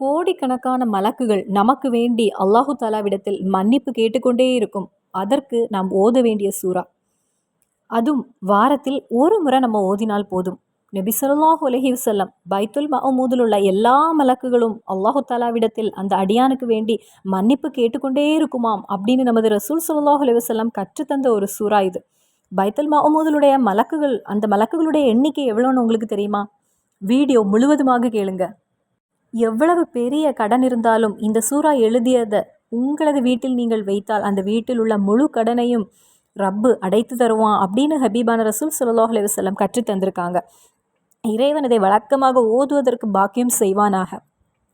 கோடிக்கணக்கான மலக்குகள் நமக்கு வேண்டி அல்லாஹு தாலாவிடத்தில் மன்னிப்பு கேட்டுக்கொண்டே இருக்கும். அதற்கு நாம் ஓத வேண்டிய சூறா. அதுவும் வாரத்தில் ஒரு முறை நம்ம ஓதினால் போதும். நபி ஸல்லல்லாஹு செல்லம் பைத்துல் மஹமூதில் உள்ள எல்லா மலக்குகளும் அல்லாஹு தாலாவிடத்தில் அந்த அடியானுக்கு வேண்டி மன்னிப்பு கேட்டுக்கொண்டே இருக்குமாம் அப்படின்னு நமது ரசூல் ஸல்லல்லாஹு அலைஹி வஸல்லம் கற்றுத்தந்த ஒரு சூறா இது. பைத்துல் மஹமூதிலுடைய மலக்குகள் அந்த மலக்குகளுடைய எண்ணிக்கை எவ்வளோன்னு உங்களுக்கு தெரியுமா? வீடியோ முழுவதுமாக கேளுங்க. எவ்வளவு பெரிய கடன் இருந்தாலும் இந்த சூறா எழுதியதை உங்களது வீட்டில் நீங்கள் வைத்தால் அந்த வீட்டில் உள்ள முழு கடனையும் ரப்பு அடைத்து தருவான் அப்படின்னு ஹபீபான ரசூல் ஸல்லல்லாஹு அலைஹி கற்று கற்றுத் தந்திருக்காங்க. இறைவன் இதை வழக்கமாக ஓதுவதற்கு பாக்கியம் செய்வானாக.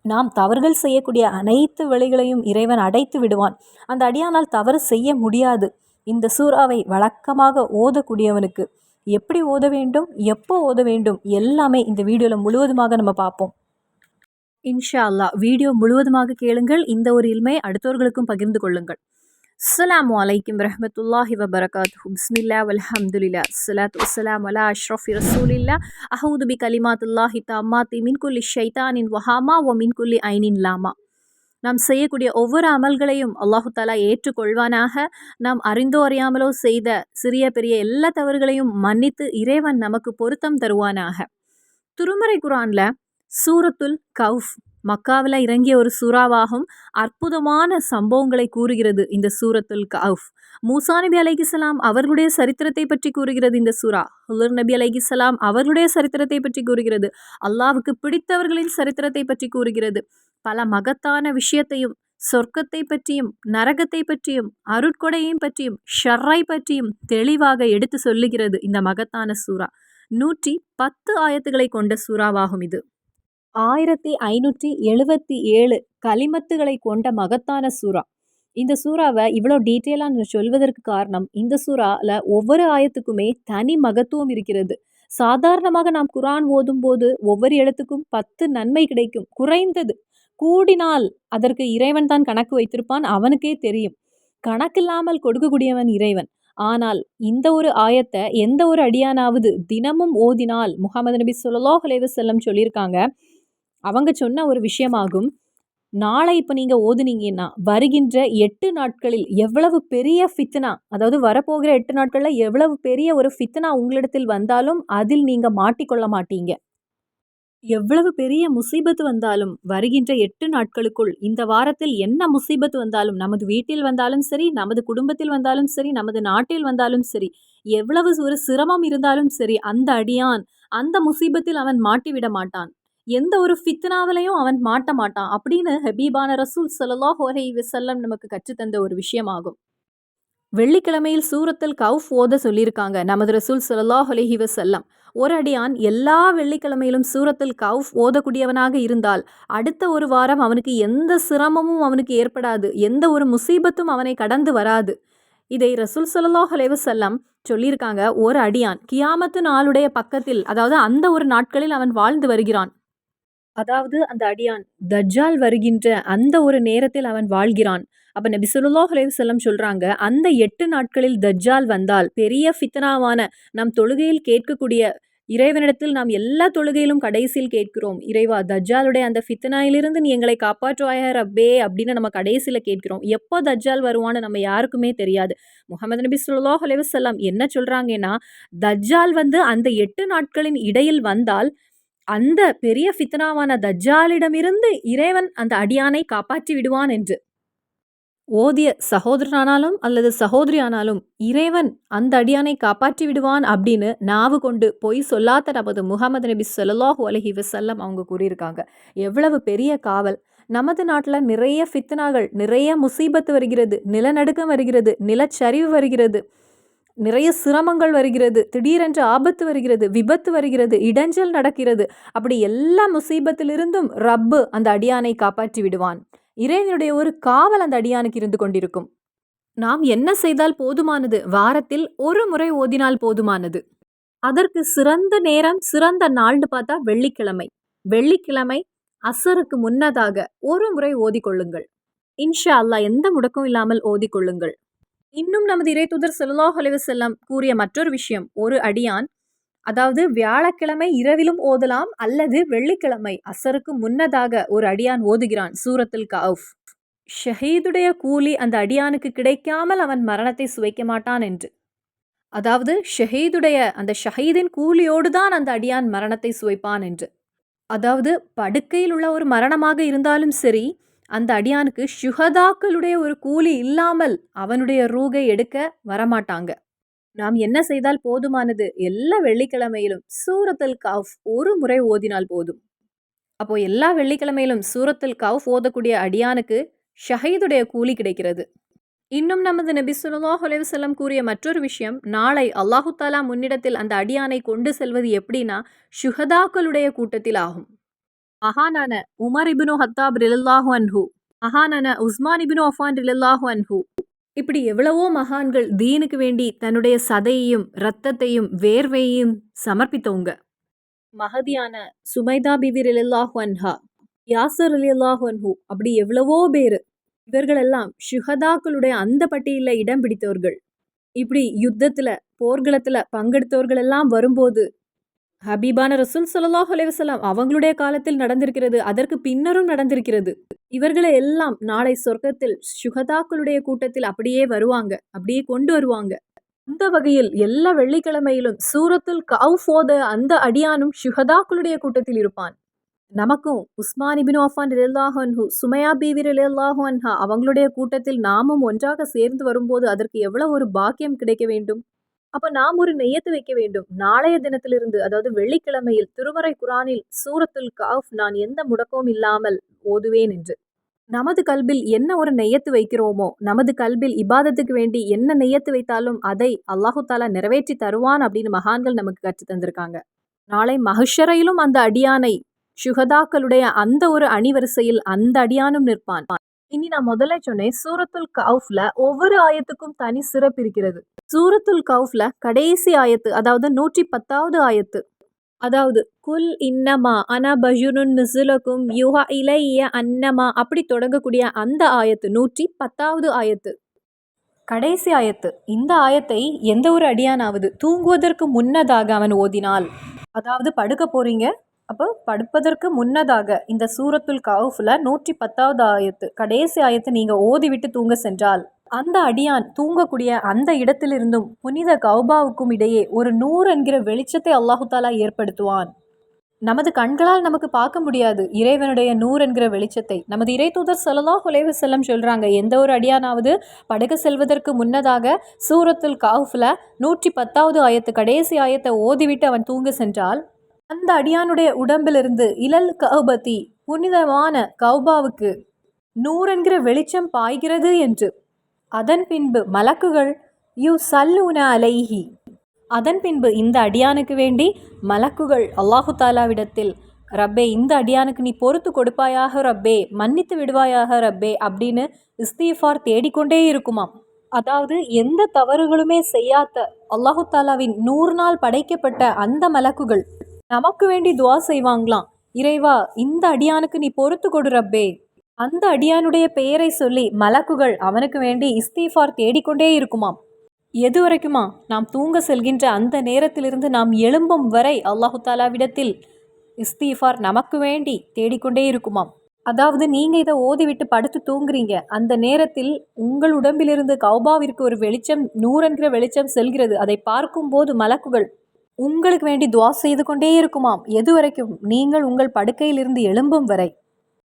நாம் தவறுகள் செய்யக்கூடிய அனைத்து வழிகளையும் இறைவன் அடைத்து விடுவான். அந்த அடியானால் தவறு செய்ய முடியாது. இந்த சூறாவை வழக்கமாக ஓதக்கூடியவனுக்கு எப்படி ஓத வேண்டும் எப்போ ஓத வேண்டும் எல்லாமே இந்த வீடியோவில் முழுவதுமாக நம்ம பார்ப்போம். இன்ஷா அல்லாஹ் வீடியோ முழுவதுமாக கேளுங்கள். இந்த ஒரு இல்மை அடுத்தவர்களுக்கும் பகிர்ந்து கொள்ளுங்கள். அஸ்லாம் வலைக்கம் ரஹமத்துல்லாஹி வபரகாத்து பிஸ்மில்லா வல்ஹம்துலில்லா ஸலாத்து வஸ்ஸலாம் அலா அஷ்ரஃபி ரசூலில்லா அஹூது பி கலிமாத்துல்லாஹி தம்மாத்தி மின் குல்லி ஷைத்தானின் வஹாமா ஒ மின் குல்லி ஐனின் லாமா. நாம் செய்யக்கூடிய ஒவ்வொரு அமல்களையும் அல்லாஹு தாலா ஏற்றுக்கொள்வானாக. நாம் அறிந்தோ அறியாமலோ செய்த சிறிய பெரிய எல்லா தவறுகளையும் மன்னித்து இறைவன் நமக்கு பொருத்தம் தருவானாக. திருமறை குரான்ல சூரத்துல் கவுஃப் மக்காவில் இறங்கிய ஒரு சூறாவாகும். அற்புதமான சம்பவங்களை கூறுகிறது இந்த சூரத்துல் கவுஃப். மூசா நபி அலைகிசலாம் அவர்களுடைய சரித்திரத்தை பற்றி கூறுகிறது இந்த சூரா ஹுலர் நபி அலைகிசலாம் அவர்களுடைய சரித்திரத்தை பற்றி கூறுகிறது. அல்லாவுக்கு பிடித்தவர்களின் சரித்திரத்தை பற்றி கூறுகிறது. பல மகத்தான விஷயத்தையும் சொர்க்கத்தை பற்றியும் நரகத்தை பற்றியும் அருட்கொடையையும் பற்றியும் ஷர்ரை பற்றியும் தெளிவாக எடுத்து சொல்லுகிறது இந்த மகத்தான சூறா. நூற்றி பத்து ஆயத்துக்களை கொண்ட சூறாவாகும் இது. ஆயிரத்தி ஐநூற்றி எழுபத்தி ஏழு களிமத்துகளை கொண்ட மகத்தான சூறா. இந்த சூறாவை இவ்வளோ டீட்டெயிலாக நான் சொல்வதற்கு காரணம் இந்த சூறாவில் ஒவ்வொரு ஆயத்துக்குமே தனி மகத்துவம் இருக்கிறது. சாதாரணமாக நாம் குரான் ஓதும் போது ஒவ்வொரு எழுத்துக்கும் பத்து நன்மை கிடைக்கும். குறைந்தது கூடினால் அதற்கு இறைவன் தான் கணக்கு வைத்திருப்பான் அவனுக்கே தெரியும். கணக்கில்லாமல் கொடுக்கக்கூடியவன் இறைவன். ஆனால் இந்த ஒரு ஆயத்தை எந்த ஒரு அடியானாவது தினமும் ஓதினால் முகமது நபி ஸல்லல்லாஹு அலைஹி சொல்லியிருக்காங்க அவங்க சொன்ன ஒரு விஷயமாகும். நாளை இப்போ நீங்கள் ஓதுனீங்கன்னா வருகின்ற எட்டு நாட்களில் எவ்வளவு பெரிய ஃபித்னா அதாவது வரப்போகிற எட்டு நாட்களில் எவ்வளவு பெரிய ஒரு ஃபித்னா உங்களிடத்தில் வந்தாலும் அதில் நீங்கள் மாட்டிக்கொள்ள மாட்டீங்க. எவ்வளவு பெரிய முசீபத்து வந்தாலும் வருகின்ற எட்டு நாட்களுக்குள் இந்த வாரத்தில் என்ன முசீபத்து வந்தாலும் நமது வீட்டில் வந்தாலும் சரி நமது குடும்பத்தில் வந்தாலும் சரி நமது நாட்டில் வந்தாலும் சரி எவ்வளவு ஒரு சிரமம் இருந்தாலும் சரி அந்த அடியான் அந்த முசீபத்தில் அவன் மாட்டிவிட மாட்டான். எந்த ஒரு ஃபித்னாவிலையும் அவன் மாட்ட மாட்டான் அப்படின்னு ஹபீபான ரசூல் சல்லா அலைஹி விசல்லம் நமக்கு கற்றுத்தந்த ஒரு விஷயமாகும். வெள்ளிக்கிழமையில் சூரத்தில் கவுஃப் ஓத சொல்லியிருக்காங்க நமது ரசூல் ஸல்லல்லாஹு அலைஹி வசல்லம் ஒரு அடியான் எல்லா வெள்ளிக்கிழமையிலும் சூரத்தில் கவுஃப் ஓதக்கூடியவனாக இருந்தால் அடுத்த ஒரு வாரம் அவனுக்கு எந்த சிரமமும் அவனுக்கு ஏற்படாது எந்த ஒரு முசீபத்தும் அவனை கடந்து வராது. இதை ரசூல் ஸல்லல்லாஹு அலைஹி சொல்லியிருக்காங்க ஒரு அடியான் கியாமத்து நாளுடைய பக்கத்தில் அதாவது அந்த ஒரு நாட்களில் அவன் வாழ்ந்து வருகிறான். அதாவது அந்த அடியான் தஜ்ஜால் வருகின்ற அந்த ஒரு நேரத்தில் அவன் வாழ்கிறான். அப்போ நபி ஸல்லல்லாஹு அலைஹி சொல்கிறாங்க அந்த எட்டு நாட்களில் தஜ்ஜால் வந்தால் பெரிய ஃபித்னாவான நம் தொழுகையில் கேட்கக்கூடிய இறைவனிடத்தில் நாம் எல்லா தொழுகையிலும் கடைசியில் கேட்கிறோம் இறைவா தஜ்ஜாலுடைய அந்த ஃபித்னாயிலிருந்து நீ எங்களை காப்பாற்றுவாயா ரப்பே அப்படின்னு நம்ம கடைசியில் கேட்கிறோம். எப்போ தஜ்ஜால் வருவான்னு நம்ம யாருக்குமே தெரியாது. முகமது நபி ஸல்லல்லாஹு அலைஹி என்ன சொல்கிறாங்கன்னா தஜ்ஜால் வந்து அந்த எட்டு நாட்களின் இடையில் வந்தால் அந்த பெரிய ஃபித்னாவான தஜ்ஜாலிடமிருந்து இறைவன் அந்த அடியானை காப்பாற்றி விடுவான் என்று. ஓதிய சகோதரனானாலும் அல்லது சகோதரியானாலும் இறைவன் அந்த அடியானை காப்பாற்றி விடுவான் அப்படின்னு நாவு கொண்டு பொய் சொல்லாத நமது முகமது நபி ஸல்லல்லாஹு அலஹி வசல்லம் அவங்க கூறியிருக்காங்க. எவ்வளவு பெரிய காவல். நமது நாட்டில் நிறைய ஃபித்னாகள் நிறைய முசீபத்து வருகிறது நிலநடுக்கம் வருகிறது நிலச்சரிவு வருகிறது. நிறைய சிரமங்கள் வருகிறது. திடீரென்று ஆபத்து வருகிறது விபத்து வருகிறது இடைஞ்சல் நடக்கிறது. அப்படி எல்லா முசீபத்திலிருந்தும் ரப்பு அந்த அடியானை காப்பாற்றி விடுவான். இறைவனுடைய ஒரு காவல் அந்த அடியானுக்கு இருந்து கொண்டிருக்கும். நாம் என்ன செய்தால் போதுமானது? வாரத்தில் ஒரு முறை ஓதினால் போதுமானது. அதற்கு சிறந்த நேரம் சிறந்த நாள்னு பார்த்தா வெள்ளிக்கிழமை. வெள்ளிக்கிழமை அசருக்கு முன்னதாக ஒரு முறை ஓதிக்கொள்ளுங்கள். இன்ஷா அல்லாஹ் எந்த முடக்கம் இல்லாமல் ஓதிக்கொள்ளுங்கள். இன்னும் நமது இறைத்துதர் தூதர் அலைஹி செல்லம் கூறிய மற்றொரு விஷயம் ஒரு அடியான் அதாவது வியாழக்கிழமை இரவிலும் ஓதலாம் அல்லது வெள்ளிக்கிழமை அசருக்கு முன்னதாக ஒரு அடியான் ஓதுகிறான் சூரத்தில் கவுஃப் ஷஹீதுடைய கூலி அந்த அடியானுக்கு கிடைக்காமல் அவன் மரணத்தை சுவைக்க மாட்டான் என்று. அதாவது ஷஹீதுடைய அந்த ஷஹீதின் கூலியோடு தான் அந்த அடியான் மரணத்தை சுவைப்பான் என்று. அதாவது படுக்கையில் உள்ள ஒரு மரணமாக இருந்தாலும் சரி அந்த அடியானுக்கு சுகதாக்களுடைய ஒரு கூலி இல்லாமல் அவனுடைய ரூகை எடுக்க வரமாட்டாங்க. நாம் என்ன செய்தால் போதுமானது? எல்லா வெள்ளிக்கிழமையிலும் சூரத்தில் கவுஃப் ஒரு முறை ஓதினால் போதும். அப்போ எல்லா வெள்ளிக்கிழமையிலும் சூரத்தில் கவுஃப் ஓதக்கூடிய அடியானுக்கு ஷஹீதுடைய கூலி கிடைக்கிறது. இன்னும் நமது நபி ஸல்லல்லாஹு அலைஹி கூறிய மற்றொரு விஷயம் நாளை அல்லாஹு தாலா முன்னிடத்தில் அந்த அடியானை கொண்டு செல்வது எப்படின்னா ஷுஹதாக்களுடைய கூட்டத்தில் ஆகும் மகானான உமர் இப்னு ஹத்தாப் ரிலல்லாஹு அன்ஹு மகானான உஸ்மான் இப்னு அஃபான் ரிலல்லாஹு அன்ஹு இப்படி எவ்வளவோ மகான்கள் தீனுக்கு வேண்டி தன்னுடைய சதையையும் இரத்தத்தையும் வேர்வையையும் சமர்ப்பித்தவங்க மகதியான சுமைதா பிவி ரிலல்லாஹு அன்ஹா யாசர் ரிலல்லாஹு அன்ஹு அப்படி எவ்வளவோ பேர் இவர்களெல்லாம் ஷுஹதாக்களுடைய அந்த பட்டியலில் இடம் பிடித்தவர்கள் இப்படி யுத்தத்தில் போர்களத்தில் பங்கெடுத்தவர்கள் எல்லாம் வரும்போது ஹபீபான ரசூல் சல்லாஹ் அலைவசலாம் அவங்களுடைய காலத்தில் நடந்திருக்கிறது அதற்கு பின்னரும் நடந்திருக்கிறது. இவர்களை எல்லாம் நாளை சொர்க்கத்தில் சுகதாக்களுடைய கூட்டத்தில் அப்படியே வருவாங்க அப்படியே கொண்டு வருவாங்க. அந்த வகையில் எல்லா வெள்ளிக்கிழமையிலும் சூரத்துல் கவுஃப் அந்த அடியானும் சுகதாக்களுடைய கூட்டத்தில் இருப்பான். நமக்கும் உஸ்மான் இபின் அஃபான் ரிலாஹு சுமையா பீவி ரிலாஹன்ஹா அவங்களுடைய கூட்டத்தில் நாமும் ஒன்றாக சேர்ந்து வரும்போது அதற்கு எவ்வளவு ஒரு பாக்கியம் கிடைக்க வேண்டும்? அப்ப நாம் ஒரு நெய்யத்து வைக்க வேண்டும். நாளைய தினத்திலிருந்து அதாவது வெள்ளிக்கிழமையில் திருமறை குரானில் சூரத்துல் காஃப் நான் எந்த முடக்கமும் இல்லாமல் ஓதுவேன் என்று. நமது கல்பில் என்ன ஒரு நெய்யத்து வைக்கிறோமோ நமது கல்பில் இபாதத்துக்கு வேண்டி என்ன நெய்யத்து வைத்தாலும் அதை அல்லாஹு தாலா நிறைவேற்றி தருவான் அப்படின்னு மகான்கள் நமக்கு கற்றுத் தந்திருக்காங்க. நாளை மஹஷரையிலும் அந்த அடியானை சுகதாக்களுடைய அந்த ஒரு அணிவரிசையில் அந்த அடியானும் நிற்பான். இனி நான் முதல்ல சொன்னேன் சூரத்துல் கவுஃப்ல ஒவ்வொரு ஆயத்துக்கும் தனி சிறப்பு இருக்கிறது. சூரத்துல் கவுஃப்ல கடைசி ஆயத்து அதாவது நூற்றி பத்தாவது ஆயத்து. அதாவது குல் இன்னமா அனா பஜுனுன் மிசுலக்கும் யுஹா இலைய அன்னமா அப்படி தொடங்கக்கூடிய அந்த ஆயத்து நூற்றி பத்தாவது ஆயத்து. கடைசி ஆயத்து இந்த ஆயத்தை எந்த ஒரு அடியானாவது தூங்குவதற்கு முன்னதாக அவன் ஓதினால். அதாவது படுக்க போறீங்க அப்போ படுப்பதற்கு முன்னதாக இந்த சூரத்துல் காவுஃபில் நூற்றி பத்தாவது ஆயத்து கடைசி ஆயத்தை நீங்கள் ஓதிவிட்டு தூங்க சென்றால் அந்த அடியான் தூங்கக்கூடிய அந்த இடத்திலிருந்தும் புனித கௌபாவுக்கும் இடையே ஒரு நூறு என்கிற வெளிச்சத்தை அல்லாஹுத்தாலா ஏற்படுத்துவான். நமது கண்களால் நமக்கு பார்க்க முடியாது. இறைவனுடைய நூறு என்கிற வெளிச்சத்தை. நமது இறை தூதர் சல்லாஹ் உலேவு செல்லம் சொல்கிறாங்க எந்த ஒரு அடியானாவது படகு செல்வதற்கு முன்னதாக சூரத்துல் கவுஃபில் நூற்றி பத்தாவது ஆயத்து கடைசி ஆயத்தை ஓதிவிட்டு அவன் தூங்க சென்றால் அந்த அடியானுடைய உடம்பிலிருந்து இலல் கௌபதி புனிதமான கௌபாவுக்கு நூறென்கிற வெளிச்சம் பாய்கிறது என்று. அதன் பின்பு மலக்குகள் யு சல்லூன அலைஹி. அதன் பின்பு இந்த அடியானுக்கு வேண்டி மலக்குகள் அல்லாஹு தாலாவிடத்தில் ரப்பே இந்த அடியானுக்கு நீ பொறுத்து கொடுப்பாயாக ரப்பே மன்னித்து விடுவாயாக ரப்பே அப்படின்னு இஸ்தீஃபார் தேடிக்கொண்டே இருக்குமாம். அதாவது எந்த தவறுகளுமே செய்யாத அல்லாஹு தாலாவின் நூறு நாள் படைக்கப்பட்ட அந்த மலக்குகள் நமக்கு வேண்டி துவா செய்வாங்களாம். இறைவா இந்த அடியானுக்கு நீ பொறுத்து கொடு ரப்பே. அந்த அடியானுடைய பெயரை சொல்லி மலக்குகள் அவனுக்கு வேண்டி இஸ்தீஃபார் தேடிக்கொண்டே இருக்குமாம். எது வரைக்குமா நாம் தூங்க செல்கின்ற அந்த நேரத்திலிருந்து நாம் எழும்பும் வரை அல்லாஹு தாலாவிடத்தில் இஸ்தீஃபார் நமக்கு வேண்டி தேடிக்கொண்டே இருக்குமாம். அதாவது நீங்கள் இதை ஓதிவிட்டு படுத்து தூங்குறீங்க. அந்த நேரத்தில் உங்கள் உடம்பிலிருந்து கௌபாவிற்கு ஒரு வெளிச்சம் நூறென்கிற வெளிச்சம் செல்கிறது. அதை பார்க்கும்போது மலக்குகள் உங்களுக்கு வேண்டி துவா செய்து கொண்டே இருக்குமாம். எது வரைக்கும்? நீங்கள் உங்கள் படுக்கையிலிருந்து எழும்பும் வரை.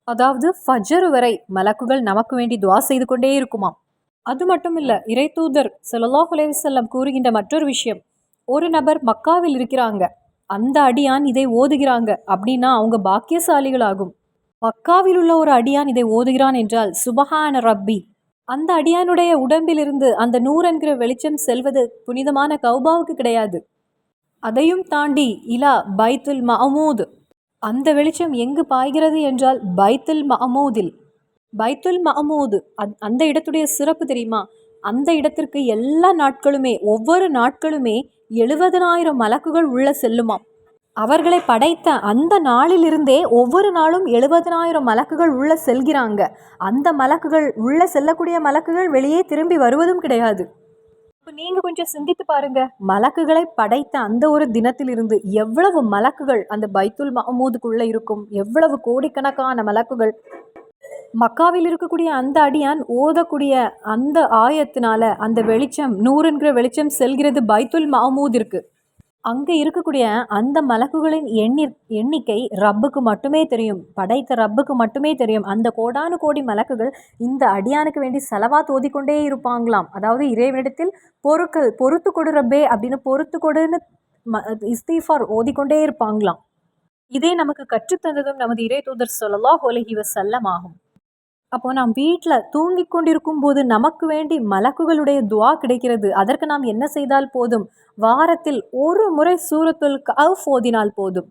அதாவது ஃபஜ்ரு வரை மலக்குகள் நமக்கு வேண்டி துவா செய்து கொண்டே இருக்குமாம். அது மட்டும் இல்லை இறை தூதர் சல்லாஹ் அலைவசல்லம் கூறுகின்ற மற்றொரு விஷயம். ஒரு நபர் மக்காவில் இருக்கிறாங்க. அந்த அடியான் இதை ஓதுகிறாங்க அப்படின்னா அவங்க பாக்கியசாலிகளாகும். மக்காவில் உள்ள ஒரு அடியான் இதை ஓதுகிறான் என்றால் சுபஹான ரப்பி. அந்த அடியானுடைய உடம்பிலிருந்து அந்த நூறு என்கிற வெளிச்சம் செல்வது புனிதமான கௌபாவுக்கு கிடையாது. அதையும் தாண்டி இலா பைத்துல் மஹமூத் அந்த வெளிச்சம் எங்கு பாய்கிறது என்றால் பைத்துல் மஹமூதில் பைத்துல் மஹமூது அந்த இடத்துடைய சிறப்பு தெரியுமா? அந்த இடத்திற்கு எல்லா நாட்களுமே ஒவ்வொரு நாட்களுமே எழுபதனாயிரம் மலக்குகள் உள்ள செல்லுமாம். அவர்களை படைத்த அந்த நாளிலிருந்தே ஒவ்வொரு நாளும் எழுபதனாயிரம் மலக்குகள் உள்ள செல்கிறாங்க. அந்த மலக்குகள் உள்ள செல்லக்கூடிய மலக்குகள் வெளியே திரும்பி வருவதும் கிடையாது. இப்போ நீங்கள் கொஞ்சம் சிந்தித்து பாருங்க. மலக்குகளை படைத்த அந்த ஒரு தினத்திலிருந்து எவ்வளவு மலக்குகள் அந்த பைத்துல் மஹமூதுக்குள்ளே இருக்கும்? எவ்வளவு கோடிக்கணக்கான மலக்குகள்? மக்காவில் இருக்கக்கூடிய அந்த அடியான் ஓதக்கூடிய அந்த ஆயத்தினால அந்த வெளிச்சம் நூறுங்கிற வெளிச்சம் செல்கிறது பைத்துல் மஹமூதிற்கு. அங்கே இருக்கக்கூடிய அந்த மலக்குகளின் எண்ணி எண்ணிக்கை ரப்புக்கு மட்டுமே தெரியும். படைத்த ரப்புக்கு மட்டுமே தெரியும். அந்த கோடானு கோடி மலக்குகள் இந்த அடியானுக்கு வேண்டி செலவாக தோதிக்கொண்டே இருப்பாங்களாம். அதாவது இறைவனிடத்தில் பொறுக்கு பொறுத்து கொடு ரப்பே அப்படின்னு பொறுத்து கொடுன்னு ம இஸ்தீஃபார் ஓதிக்கொண்டே இருப்பாங்களாம். இதே நமக்கு கற்றுத்தந்ததும் நமது இறை தூதர் சொல்லலா ஒலஹி வசல்லம் ஆகும். அப்போ நாம் வீட்டில் தூங்கி கொண்டிருக்கும் போது நமக்கு வேண்டி மலக்குகளுடைய துவா கிடைக்கிறது. அதற்கு நாம் என்ன செய்தால் போதும்? வாரத்தில் ஒரு முறை சூரத்துல் கஃப் ஓதினால் போதும்.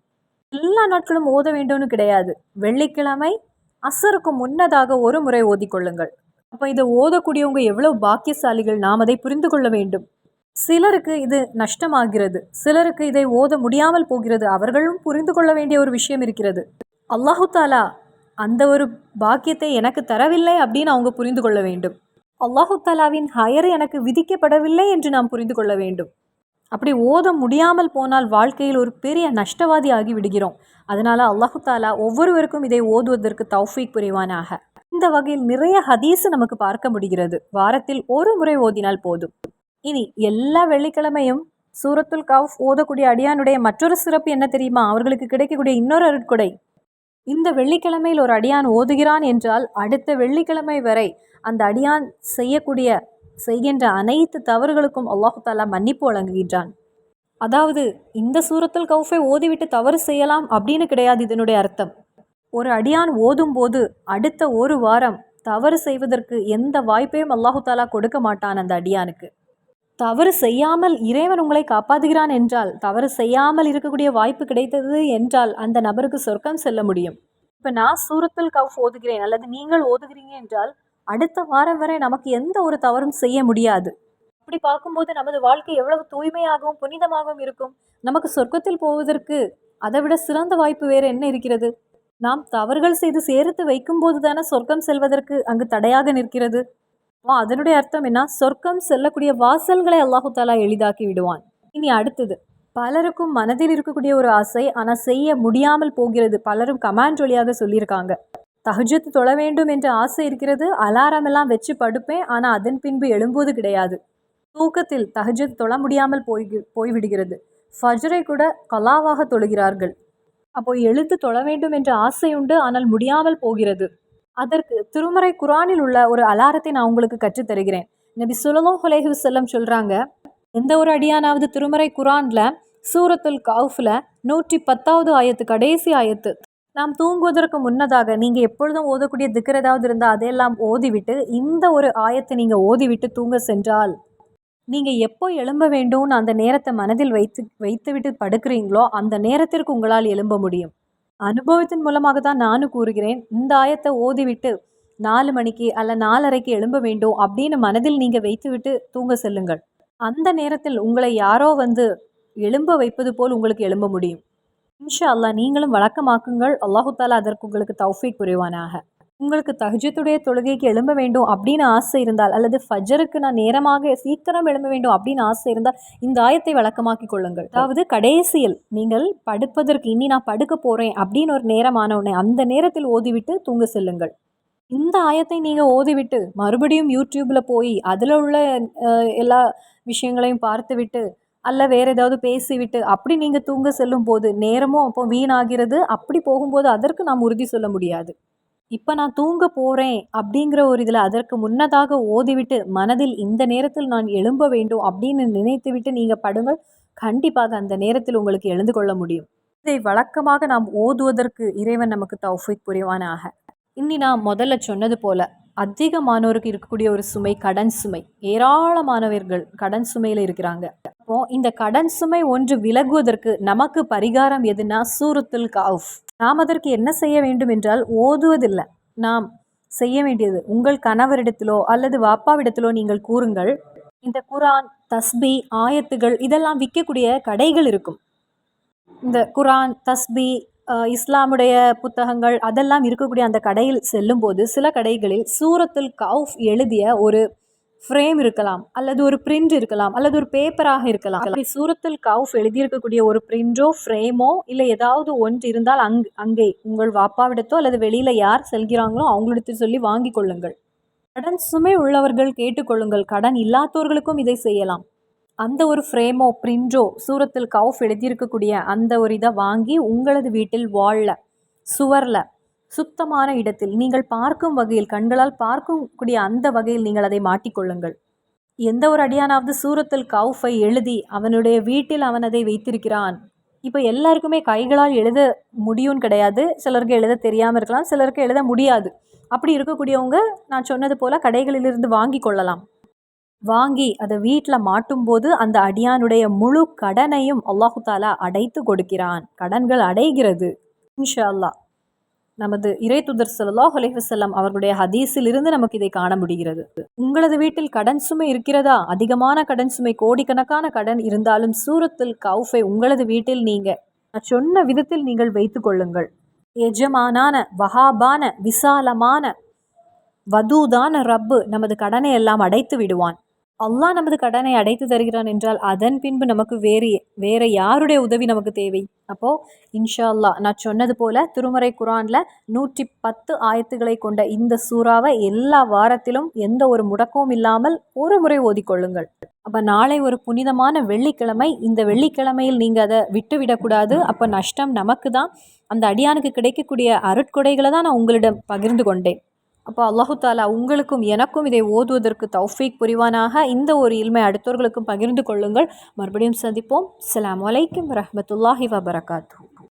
எல்லா நாட்களும் ஓத வேண்டும்னு கிடையாது. வெள்ளிக்கிழமை அசருக்கு முன்னதாக ஒரு முறை ஓதிக்கொள்ளுங்கள் அப்போ இதை ஓதக்கூடியவங்க எவ்வளோ பாக்கியசாலிகள் நாம் அதை புரிந்து கொள்ள வேண்டும். சிலருக்கு இது நஷ்டமாகிறது. சிலருக்கு இதை ஓத முடியாமல் போகிறது. அவர்களும் புரிந்து கொள்ள வேண்டிய ஒரு விஷயம் இருக்கிறது. அல்லாஹு தாலா அந்த ஒரு பாக்கியத்தை எனக்கு தரவில்லை அப்படின்னு அவங்க புரிந்து கொள்ள வேண்டும். அல்லாஹு தாலாவின் ஹயர் எனக்கு விதிக்கப்படவில்லை என்று நாம் புரிந்து கொள்ள வேண்டும். அப்படி ஓத முடியாமல் போனால் வாழ்க்கையில் ஒரு பெரிய நஷ்டவாதி ஆகி விடுகிறோம் அதனால் அல்லாஹு தாலா ஒவ்வொருவருக்கும் இதை ஓதுவதற்கு தௌஃபீக் புரிவானாக. இந்த வகையில் நிறைய ஹதீஸு நமக்கு பார்க்க முடிகிறது. வாரத்தில் ஒரு முறை ஓதினால் போதும். இனி எல்லா வெள்ளிக்கிழமையும் சூரத்துல் கவுஃப் ஓதக்கூடிய அடியானுடைய மற்றொரு சிறப்பு என்ன தெரியுமா? அவர்களுக்கு கிடைக்கக்கூடிய இன்னொரு அருட்கொடை. இந்த வெள்ளிக்கிழமையில் ஒரு அடியான் ஓதுகிறான் என்றால் அடுத்த வெள்ளிக்கிழமை வரை அந்த அடியான் செய்யக்கூடிய செய்கின்ற அனைத்து தவறுகளுக்கும் அல்லாஹு தாலா மன்னிப்பு வழங்குகின்றான். அதாவது இந்த சூரத்தில் கௌஃபை ஓதிவிட்டு தவறு செய்யலாம் அப்படின்னு கிடையாது இதனுடைய அர்த்தம். ஒரு அடியான் ஓதும்போது அடுத்த ஒரு வாரம் தவறு செய்வதற்கு எந்த வாய்ப்பையும் அல்லாஹு தாலா கொடுக்க மாட்டான் அந்த அடியானுக்கு. தவறு செய்யாமல் இறைவன் உங்களை காப்பாற்றுகிறான் என்றால் தவறு செய்யாமல் இருக்கக்கூடிய வாய்ப்பு கிடைத்தது என்றால் அந்த நபருக்கு சொர்க்கம் செல்ல முடியும். இப்போ நான் சூரத்தில் கவுஃப் ஓதுகிறேன் அல்லது நீங்கள் ஓதுகிறீங்க என்றால் அடுத்த வாரம் வரை நமக்கு எந்த ஒரு தவறும் செய்ய முடியாது. அப்படி பார்க்கும்போது நமது வாழ்க்கை எவ்வளவு தூய்மையாகவும் புனிதமாகவும் இருக்கும்? நமக்கு சொர்க்கத்தில் போவதற்கு அதை விட சிறந்த வாய்ப்பு வேறு என்ன இருக்கிறது? நாம் தவறுகள் செய்து சேர்த்து வைக்கும்போது தானே சொர்க்கம் செல்வதற்கு அங்கு தடையாக நிற்கிறது? அதனுடைய அர்த்தம் என்ன? சொர்க்கம் செல்லக்கூடிய வாசல்களை அல்லாஹு தாலா எளிதாக்கி விடுவான். இனி அடுத்தது பலருக்கும் மனதில் இருக்கக்கூடிய ஒரு ஆசை ஆனால் செய்ய முடியாமல் போகிறது பலரும் கமாண்ட் வழியாக சொல்லியிருக்காங்க. தஹஜத் தொழ வேண்டும் என்ற ஆசை இருக்கிறது அலாரம் எல்லாம் வச்சு படுப்பேன் ஆனால் அதன் பின்பு எழும்போது கிடையாது. தூக்கத்தில் தஹஜத் தொழ முடியாமல் போய் போய்விடுகிறது. ஃபஜ்ரை கூட கலாவாக தொழுகிறார்கள். அப்போ எழுத்து தொழ வேண்டும் என்ற ஆசை உண்டு ஆனால் முடியாமல் போகிறது. அதற்கு திருமறை குரானில் உள்ள ஒரு அலாரத்தை நான் உங்களுக்கு கற்றுத்தருகிறேன். நபி சுலமோ ஹுலேஹி செல்லம் சொல்கிறாங்க எந்த ஒரு அடியானாவது திருமறை குரானில் சூரத்துல் கவுஃபில் நூற்றி பத்தாவது ஆயத்து கடைசி ஆயத்து நாம் தூங்குவதற்கு முன்னதாக நீங்கள் எப்பொழுதும் ஓதக்கூடிய திக்கர் ஏதாவது இருந்தால் அதையெல்லாம் ஓதிவிட்டு இந்த ஒரு ஆயத்தை நீங்கள் ஓதிவிட்டு தூங்க சென்றால் நீங்கள் எப்போ எழும்ப வேண்டும்னு அந்த நேரத்தை மனதில் வைத்து வைத்துவிட்டு படுக்கிறீங்களோ அந்த நேரத்திற்கு உங்களால் எழும்ப முடியும். அனுபவத்தின் மூலமாக தான் நானும் கூறுகிறேன் இந்த ஆயத்தை ஓதிவிட்டு நாலு மணிக்கு அல்ல நாலரைக்கு எழும்ப வேண்டும் அப்படின்னு மனதில் நீங்கள் வைத்துவிட்டு தூங்க செல்லுங்கள். அந்த நேரத்தில் உங்களை யாரோ வந்து எழும்ப வைப்பது போல் உங்களுக்கு எழும்ப முடியும். இன்ஷா அல்லா நீங்களும் வழக்கமாக்குங்கள். அல்லாஹு தாலா அதற்கு உங்களுக்கு தௌஃபீக் புரிவானாக. உங்களுக்கு தஹஜத்துடைய தொழுகைக்கு எழும்ப வேண்டும் அப்படின்னு ஆசை இருந்தால் அல்லது ஃபஜருக்கு நான் நேரமாக சீக்கிரம் எழும்ப வேண்டும் அப்படின்னு ஆசை இருந்தால் இந்த ஆயத்தை வழக்கமாக்கி கொள்ளுங்கள். அதாவது கடைசியில் நீங்கள் படுப்பதற்கு இனி நான் படுக்க போகிறேன் அப்படின்னு ஒரு நேரமான உடனே அந்த நேரத்தில் ஓதிவிட்டு தூங்க செல்லுங்கள். இந்த ஆயத்தை நீங்கள் ஓதிவிட்டு மறுபடியும் யூடியூப்பில் போய் அதில் உள்ள எல்லா விஷயங்களையும் பார்த்துவிட்டு அல்ல வேறு ஏதாவது பேசிவிட்டு அப்படி நீங்கள் தூங்க செல்லும் போது நேரமும் அப்போ வீணாகிறது அப்படி போகும்போது அதற்கு நாம் உறுதி சொல்ல முடியாது. இப்போ நான் தூங்க போகிறேன் அப்படிங்கிற ஒரு இதில் அதற்கு முன்னதாக ஓதிவிட்டு மனதில் இந்த நேரத்தில் நான் எழும்ப வேண்டும் அப்படின்னு நினைத்துவிட்டு நீங்கள் படுங்கள். கண்டிப்பாக அந்த நேரத்தில் உங்களுக்கு எழுந்து கொள்ள முடியும். இதை வழக்கமாக நாம் ஓதுவதற்கு இறைவன் நமக்கு தௌஃபிக் புரிவானாக. இன்னி நான் முதல்ல சொன்னது போல அதிகமானோருக்கு இருக்கக்கூடிய ஒரு சுமை கடன் சுமை. ஏராளமானவர்கள் கடன் சுமையில் இருக்கிறாங்க. அப்போ இந்த கடன் சுமை ஒன்று விலகுவதற்கு நமக்கு பரிகாரம் எதுனா சூரத்துல் காஃப் நாம் அதற்கு என்ன செய்ய வேண்டும் என்றால் ஓதுவதில்லை. நாம் செய்ய வேண்டியது உங்கள் கணவரிடத்திலோ அல்லது வாப்பாவிடத்திலோ நீங்கள் கூறுங்கள். இந்த குரான் தஸ்பி ஆயத்துகள் இதெல்லாம் விற்கக்கூடிய கடைகள் இருக்கும். இந்த குரான் தஸ்பி இஸ்லாமுடைய புத்தகங்கள் அதெல்லாம் இருக்கக்கூடிய அந்த கடையில் செல்லும்போது சில கடைகளில் சூரத்துல் கவுஃப் எழுதிய ஒரு ஃப்ரேம் இருக்கலாம் அல்லது ஒரு பிரிண்ட் இருக்கலாம் அல்லது ஒரு பேப்பராக இருக்கலாம். அப்படி சூரத்தில் கவுஃப் எழுதியிருக்கக்கூடிய ஒரு பிரிண்டோ ஃப்ரேமோ இல்லை ஏதாவது ஒன்று இருந்தால் அங் அங்கே உங்கள் வாப்பாவிடத்தோ அல்லது வெளியில் யார் செல்கிறாங்களோ அவங்களிடத்தில் சொல்லி வாங்கி கொள்ளுங்கள். கடன் சுமை உள்ளவர்கள் கேட்டுக்கொள்ளுங்கள் கடன் இல்லாதவர்களுக்கும் இதை செய்யலாம். அந்த ஒரு ஃப்ரேமோ பிரிண்டோ சூரத்தில் கவுஃப் எழுதியிருக்கக்கூடிய அந்த ஒரு இதை வாங்கி உங்களது வீட்டில் வாலில் சுவரில் சுத்தமான இடத்தில் நீங்கள் பார்க்கும் வகையில் கண்களால் பார்க்கக்கூடிய அந்த வகையில் நீங்கள் அதை மாட்டிக்கொள்ளுங்கள். எந்த ஒரு அடியானாவது சூரத்தில் கவுஃபை எழுதி அவனுடைய வீட்டில் அவன் அதை வைத்திருக்கிறான். இப்போ எல்லாருக்குமே கைகளால் எழுத முடியும்னு கிடையாது. சிலருக்கு எழுத தெரியாமல் இருக்கலாம் சிலருக்கு எழுத முடியாது. அப்படி இருக்கக்கூடியவங்க நான் சொன்னது போல் கடைகளிலிருந்து வாங்கி கொள்ளலாம். வாங்கி அதை வீட்டில் மாட்டும்போது அந்த அடியானுடைய முழு கடனையும் அல்லாஹு தாலா அடைத்து கொடுக்கிறான். கடன்கள் அடைகிறது. இன்ஷா அல்லாஹ் நமது இறை துதர் சல்லாஹ் அலைவசல்லம் அவர்களுடைய ஹதீஸில் இருந்து நமக்கு இதை காண முடிகிறது. உங்களது வீட்டில் கடன் சுமை இருக்கிறதா? அதிகமான கடன் சுமை கோடிக்கணக்கான கடன் இருந்தாலும் சூரத்தில் கவுஃபை உங்களது வீட்டில் நீங்கள் நான் சொன்ன விதத்தில் நீங்கள் வைத்து கொள்ளுங்கள். எஜமானான வஹாபான விசாலமான வதூதான ரப்பு நமது கடனை எல்லாம் அடைத்து விடுவான். அல்லாஹ் நமது கடனை அடைத்து தருகிறான் என்றால் அதன் பின்பு நமக்கு வேறு வேறு யாருடைய உதவி நமக்கு தேவை? அப்போது இன்ஷா அல்லாஹ் நான் சொன்னது போல் திருமறை குரானில் நூற்றி பத்து ஆயத்துக்களை கொண்ட இந்த சூறாவை எல்லா வாரத்திலும் எந்த ஒரு முடக்கமும் இல்லாமல் ஒரு முறை ஓதிக்கொள்ளுங்கள். அப்போ நாளை ஒரு புனிதமான வெள்ளிக்கிழமை இந்த வெள்ளிக்கிழமையில் நீங்கள் அதை விட்டுவிடக்கூடாது அப்போ நஷ்டம் நமக்கு தான் அந்த அடியானுக்கு கிடைக்கக்கூடிய அருட்கொடைகளை தான் நான் உங்களிடம் பகிர்ந்து கொண்டேன். அப்போ அல்லாஹு தாலா உங்களுக்கும் எனக்கும் இதை ஓதுவதற்கு தௌஃபீக் புரிவானாக. இந்த ஒரு இல்மை அடுத்தவர்களுக்கும் பகிர்ந்து கொள்ளுங்கள். மறுபடியும் சந்திப்போம். அஸ்லாம் வலைக்கம் வரமத்துல்லாஹி வபரகாத்தூ